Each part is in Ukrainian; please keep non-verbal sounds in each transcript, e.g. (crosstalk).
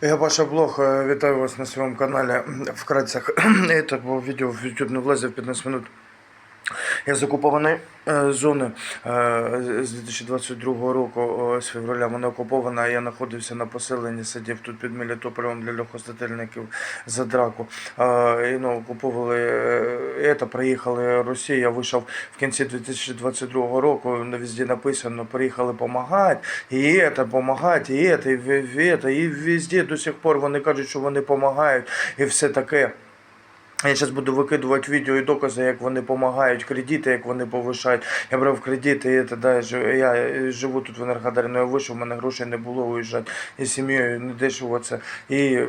Я Паша Блох, э, вітаю вас на своєму каналі. Вкратце, это було відео в YouTube не влазив 15 минут. З окупованої е, зони е, з 2022 року, з февраля вона окупована. Я знаходився на поселенні, сидів тут під Мелітополем для легкостательників за драку. Е, І, ну, окуповували це, приїхали Росія. Я вийшов в кінці 2022 року. на Везде написано, приїхали допомагати, і це, допомагати, і це, і, це, і везде до сих пор вони кажуть, що вони допомагають, і все таке. Я зараз буду викидувати відео і докази, як вони допомагають, кредити, як вони повишають. Я брав кредити, і да, я я живу тут в Енергодарі, але я вийшов, у мене грошей не було уїжджати. І з сім'єю не дешево. І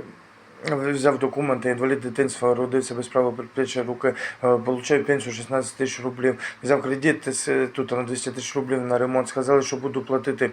взяв документи, інвалід дитинства, родився без права предплечья руки, е, получаю пенсію 16 тисяч рублів. Взяв кредит тут на 200 тисяч рублів на ремонт. Сказали, що буду платити.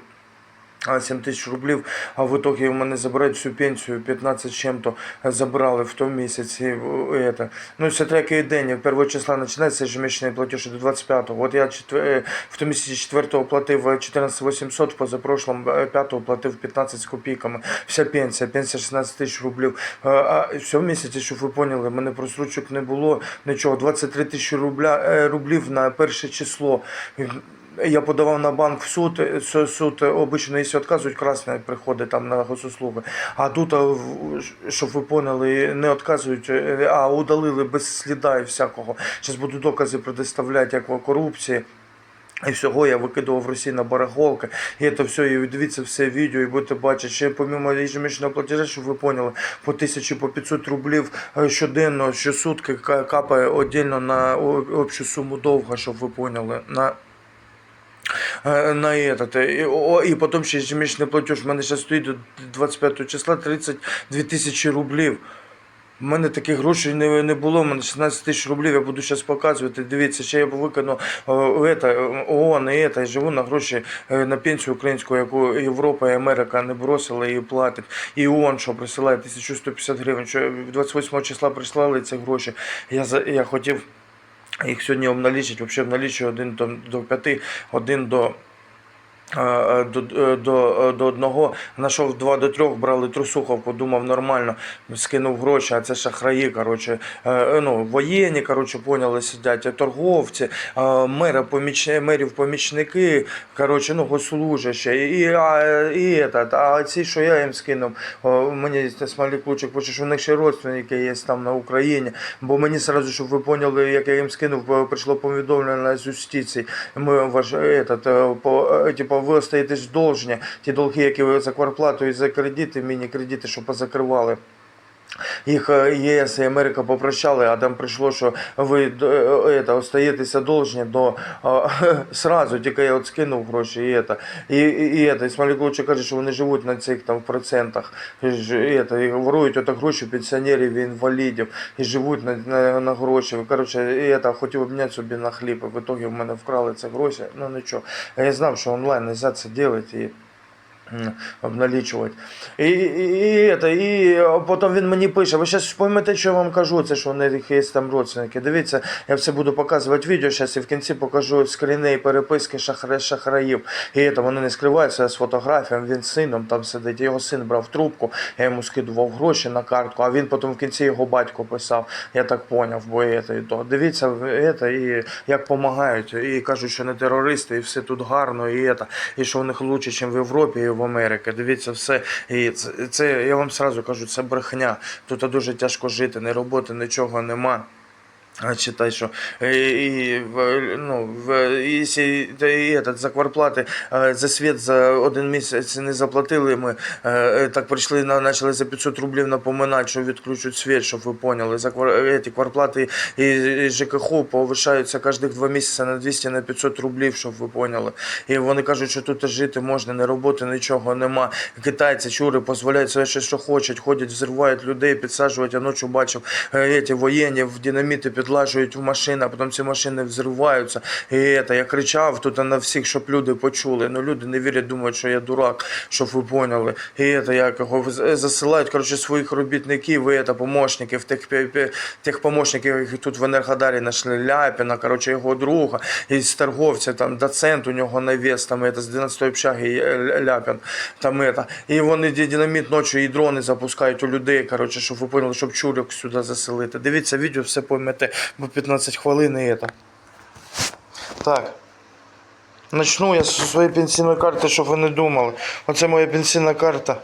А, 7 тисяч рублів, а в итоге у мене забирають всю пенсію, 15 чим-то забрали в тому місяці. Это. Ну, це третій день, 1 числа починається ежемісячний платеж до 25-го. От я е, в тому місяці 4-го платив 14 800, в позапрошлом 5-го платив 15 з копійками. Вся пенсія, пенсія 16 тисяч рублів. А, в цьому місяці, щоб ви поняли, мене просрочок не було, нічого, 23 тисячі е, рублів на перше число. Я подавав на банк в суд, е, суд обично, якщо відказують, красне приходить там на госуслуги. А тут, е, щоб ви поняли, не відказують, е, а удалили без сліда і всякого. Зараз буду докази предоставляти, як корупції. І всього я викидував Росії на барахолки. І це все, і дивіться все відео, і будете бачити. Ще помимо ежемісячного платежа, щоб ви поняли, по тисячі, по 500 рублів щоденно, щосутки ка- капає віддільно на общу суму довга, щоб ви поняли. На на этот. І, о, і потім ще ежемісячний платеж. У мене зараз стоїть до 25 числа 32 тисячі рублів. У мене таких грошей не, не було, у мене 16 тисяч рублів, я буду зараз показувати. Дивіться, ще я виконав ООН і це, я живу на гроші е, на пенсію українську, яку Європа і Америка не бросила і платить. І ООН, що присилає 1150 гривень, що 28 числа прислали ці гроші. Я, я хотів їх сьогодні обналічити, взагалі обналічую один до, до п'яти, один до. Е, До, е, до, до одного знайшов два до трьох, брали трусуховку, думав нормально, скинув гроші, а це шахраї, коротше, е, ну, воєнні, коротше, поняли, сидять, торговці, мера, поміч, мерів помічники, коротше, ну, госслужащі, і, а, і, этот, а ці, що я їм скинув, мені Смолік Лучик пише, що в них ще родственники є там на Україні, бо мені сразу, щоб ви поняли, як я їм скинув, прийшло повідомлення з юстиції, ми ваш, этот, по, е, ви остаєтесь должні, ті долги, які ви за кварплату і за кредити, міні-кредити, що позакривали Їх е, ЄС і Америка попрощали, а там прийшло, що ви е, е, это, остаєтеся должні до а, (laughs) сразу, тільки я от скинув гроші і это. І, і, і, это. і Смолік Луче каже, що вони живуть на цих там процентах. І, ж- і, это, і ворують отак гроші пенсіонерів і інвалідів, і живуть на, на, на гроші. Коротше, і это, хотів обміняти собі на хліб, і в итоге в мене вкрали ці гроші. Ну нічого. Я знав, що онлайн не можна це робити. І м, обналічувати. І, і, і, это, і потім він мені пише, ви зараз поймете, що я вам кажу, це що у них є там родственники. Дивіться, я все буду показувати відео, зараз і в кінці покажу скріни і переписки шахра, шахраїв. І это, вони не скриваються з фотографіями, він з сином там сидить, його син брав трубку, я йому скидував гроші на картку, а він потім в кінці його батько писав, я так поняв, бо это, і то. Дивіться, это, і як допомагають, і кажуть, що не терористи, і все тут гарно, і, это, і що у них краще, ніж в Європі і в Америці. Дивіться все. І це, це я вам сразу кажу, це брехня. Тут дуже тяжко жити, не роботи, нічого нема. А читай, що і, і, в- ну, в, якщо і этот, за кварплати е, за світ за один місяць не заплатили, ми е, так прийшли на почали за 500 рублів напоминати, що відключать світ, щоб ви поняли. За квар, эти, кварплати і, і ЖКХ повишаються кожних два місяці на 200 на 500 рублів, щоб ви поняли. І вони кажуть, що тут жити можна, не роботи, нічого нема. Китайці, чури, дозволяють себе ще що хочуть, ходять, взривають людей, підсаджують. Я ночі бачив е, эти воєнні в динаміти відлажують в машини, а потім ці машини взриваються. І это, я кричав тут на всіх, щоб люди почули. Ну люди не вірять, думають, що я дурак, щоб ви поняли. І это, як його з- засилають коротше, своїх робітників, і это, помощників, тих, пі- пі- тих помощників, яких тут в Енергодарі знайшли Ляпіна, коротше, його друга, із торговця, там доцент у нього навіс, там это, з 12-ї общаги е, Ляпін. Там это. І вони ді- динаміт ночі і дрони запускають у людей, коротше, щоб ви поняли, щоб чурок сюди заселити. Дивіться відео, все поймете, бо 15 хвилин і это. Так. Начну я з своєї пенсійної карти, щоб ви не думали. Оце моя пенсійна карта.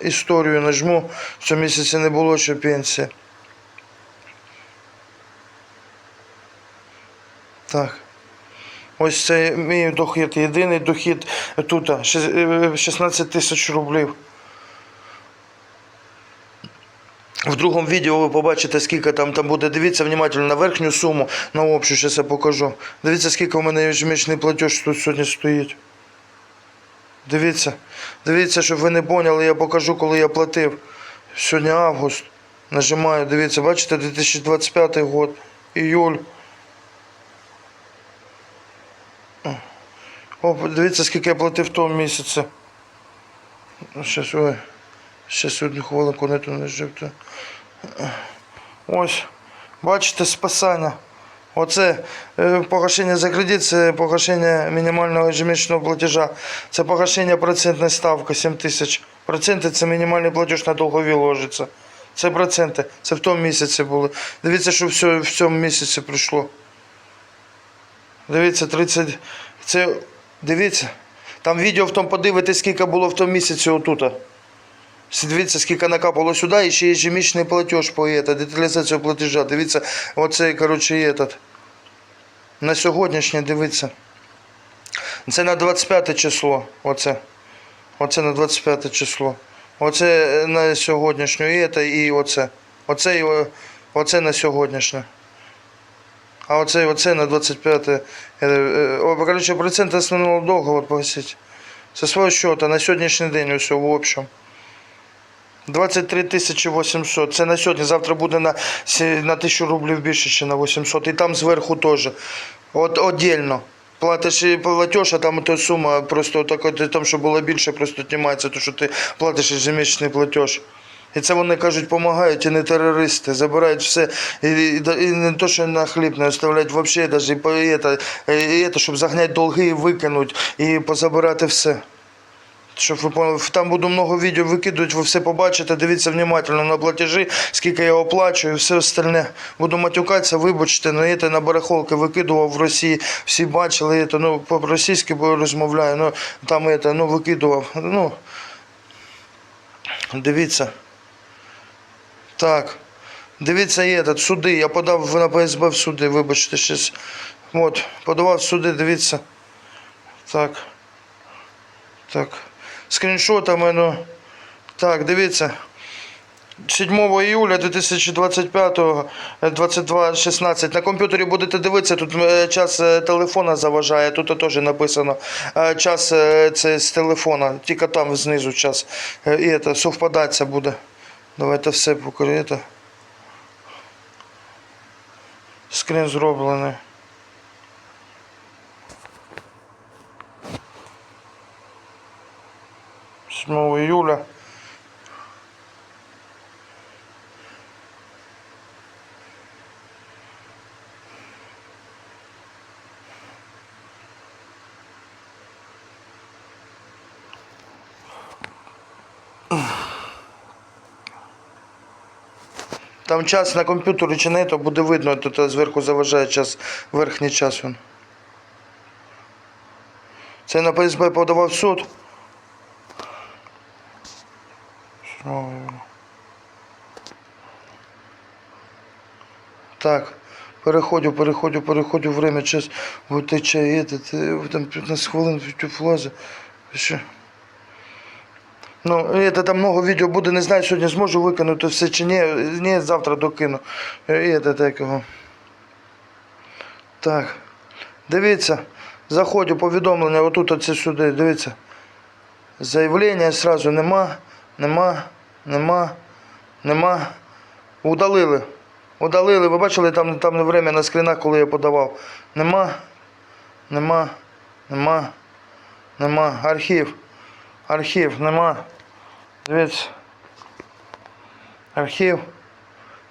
Історію нажму. Цьому місяці не було ще пенсії. Так. Ось це мій дохід. Єдиний дохід тут. е, 16 тисяч рублів. В другому відео ви побачите, скільки там, там буде. Дивіться внимательно на верхню суму, на общу, зараз я покажу. Дивіться, скільки у мене ежемісячний платеж тут сьогодні стоїть. Дивіться. Дивіться, щоб ви не поняли, я покажу, коли я платив. Сьогодні август. Нажимаю, дивіться, бачите, 2025 год. Іюль. О, дивіться, скільки я платив в тому місяці. Щас, ой. Щас одну хвилинку не ту нажив. то. Ось. Бачите, спасання. Оце е, погашення за кредит, це погашення мінімального ежемісячного платежа. Це погашення процентної ставки 7 тисяч. Проценти це мінімальний платеж на долгові ложиться. Це проценти. Це в тому місяці були. Дивіться, що все в цьому місяці прийшло. Дивіться, 30. Це. Дивіться. Там відео в тому подивитесь, скільки було в тому місяці отут. Дивіться, скільки накапало сюди, і ще є ежемісячний платеж по это, деталізацію платежа. Дивіться, оце, коротше, этот. На сьогоднішнє, дивіться. Це на 25 число. Оце. Оце на 25 число. Оце на сьогоднішню і це, і оце. Оце, і оце на сьогоднішнє. А оце, оце на 25. е, е, коротше, процент основного долга от погасить. Со свого счета на сьогоднішній день усе в общем. 23 тисячі 800. Це на сьогодні. Завтра буде на, на 1000 рублів більше, ніж на 800. І там зверху теж. От отдельно. Платиш і платеж, а там то сума просто так, там, що було більше, просто знімається, то що ти платиш ежемісячний платеж. І це вони кажуть, допомагають і не терористи, забирають все. І, і, і не то, що на хліб не оставляють взагалі, навіть і, і, це, і, це, щоб загнати долги і викинуть, і позабирати все. Щоб ви поняли, там буду много відео викидувати, ви все побачите, дивіться внимательно на платежі, скільки я оплачую, все остальне. Буду матюкатися, вибачте, ну це на барахолки викидував в Росії, всі бачили, це, ну, по-російськи розмовляю, ну, там це, ну, викидував, ну, дивіться. Так, дивіться, є тут, суди, я подав на ПСБ в суди, вибачте, щось, от, подавав в суди, дивіться. Так. Так. Скріншотами, ну. Так, дивіться. 7 июля 2025 22.16. На комп'ютері будете дивитися, тут е, час е, телефона заважає, тут теж написано. Е, Час е, це з телефона, тільки там знизу час. Е, І це совпадатися буде. Давайте все покорити. Скрін зроблений. 7 июля. Там час на комп'ютері чи не, то буде видно, тут зверху заважає час, верхній час він. Це на ПСБ подавав суд. Що? Так, переходю, переходю, переходю, время, час, вот тече, этот, е, там 15 хвилин влази. Ще. Ну, это там много відео буде, не знаю, сьогодні зможу викинути все чи ні, ні, завтра докину. Е, І це такого. Так. Дивіться, заходжу повідомлення, отут оце сюди, дивіться. Заявлення сразу нема, нема, нема, нема. Удалили. Удалили. Ви бачили там, там время на скрінах, коли я подавав. Нема. Нема. Нема. Нема. Архів. Архів, нема. Дивіться. Архів.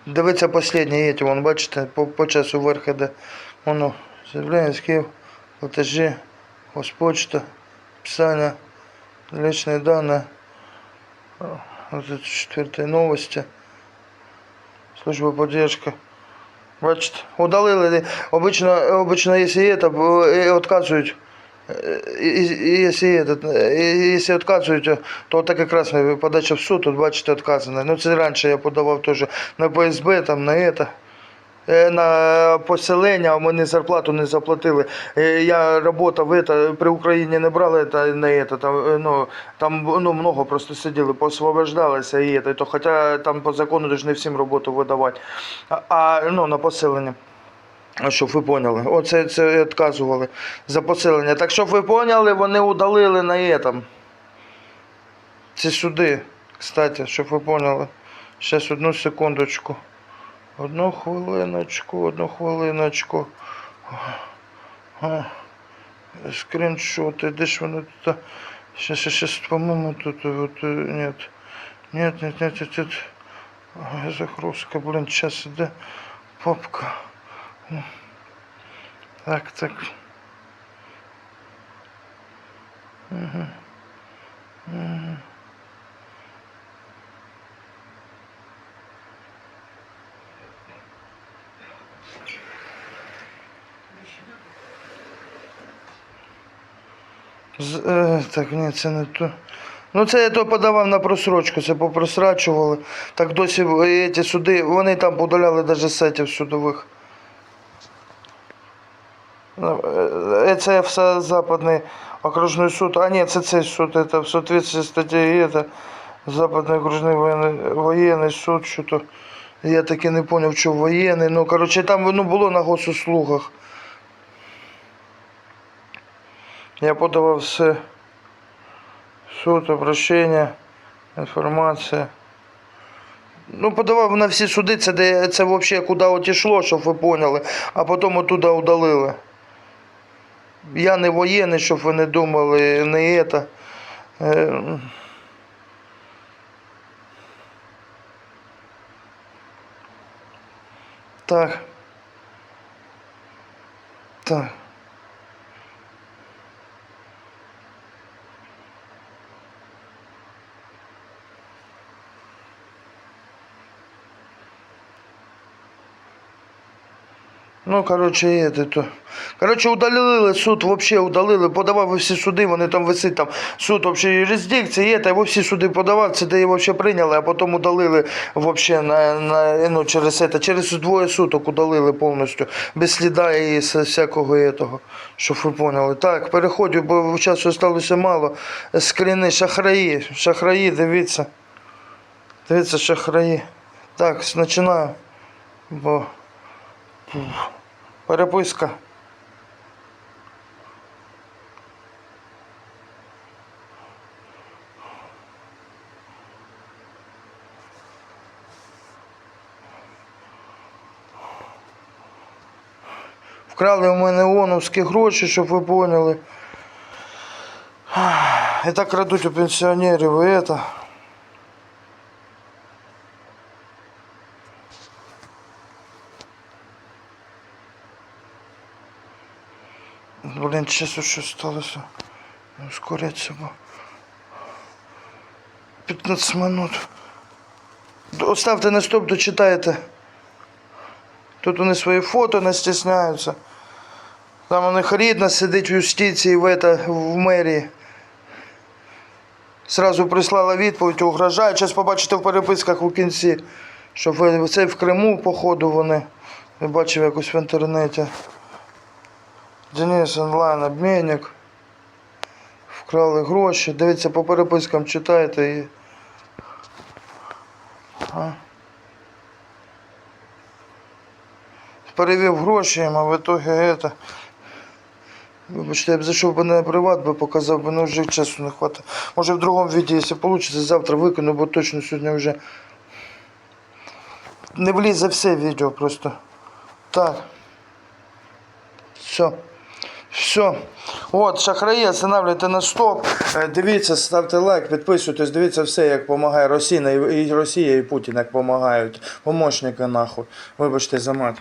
Дивіться останнє, є, вон, бачите, по, по часу вверх іде. Воно, заявлення Київ, платежі, Госпочта, писання, личные данные Вот это четвертые новости. Служба поддержка. Бачите, удалили. Обычно, обычно если это, э, отказывают. Э, и- Если этот, э, если отказують, то так якраз подача в суд, тут бачите, отказано. Ну це раніше я подавав теж на ПСБ, там на это. Е, На поселення, а мені зарплату не заплатили. Е, Я работав это, при Україні не брали это, на это, там, е, ну, там ну, много просто сиділи, посвобождалися і это, то, хоча там по закону должны всім роботу видавати. А, а ну, на поселення. А щоб ви поняли, оце це відказували за поселення. Так щоб ви поняли, вони удалили на этом. Ці суди, кстати, щоб ви поняли. Зараз одну секундочку. Одну хвилиночку, одну хвилиночку. А, скріншоти, де ж воно тут? Сейчас, сейчас, по-моему, тут вот э, нет. Нет, нет, нет, нет, нет. Загрузка, блин, сейчас иде папка. Так, так. Угу. З, е, так, ні, це не то. Ну це я то подавав на просрочку, це попросрачували. Так досі е, суди, вони там подаляли навіть сайтів судових. Ну, е, Це все Западний окружний суд. А ні, це цей суд, це в соответствии статті это Западний окружний воєнний, воєнний суд, що то. Я таки не зрозумів, що воєнний. Ну, коротше, там воно було на госуслугах. Я подавав все. Суд, обращення, інформація. Ну, подавав на всі суди, це, де, це взагалі куди от ішло, щоб ви поняли, а потім оттуда удалили. Я не воєнний, щоб ви не думали, не це. Так. Так. Ну, коротше, это то. Коротше, удалили суд, вообще удалили, подавав у всі суди, вони там висить там суд вообще юрисдикції, є, та во всі суди подавав, це де вообще прийняли, а потім удалили вообще на, на, ну, через это, через двоє суток удалили повністю, без сліда і з всякого этого, щоб ви поняли. Так, переходжу, бо часу залишилося мало. Скріни, шахраї, шахраї, дивіться. Дивіться, шахраї. Так, починаю. Бо переписка. Вкрали у мене ООНовські гроші, щоб ви поняли. І так крадуть у пенсіонерів і это. Блін, часу що сталося. Ускоряться, бо. 15 минут. Оставте на стоп, дочитайте. Тут вони свої фото не стісняються. Там у них рідна сидить в юстиції в, это, в мерії. Сразу прислала відповідь, угрожає. Зараз побачите в переписках у кінці, що це в Криму, походу, вони. Я бачив якось в інтернеті. Денис онлайн обмінник. Вкрали гроші. Дивіться по перепискам читайте і. А. Перевів гроші а в итоге это. Вибачте, я б зайшов би на приват, би показав би, ну вже часу не хватить. Може в другому відео, якщо вийде, завтра викину, бо точно сьогодні вже не влізе все відео просто. Так. Все. Все. От, шахраї, останавливайте на стоп. Е, Дивіться, ставте лайк, підписуйтесь, дивіться все, як допомагає Росія, і Росія, і Путін, як допомагають. Помощники нахуй. Вибачте за мат.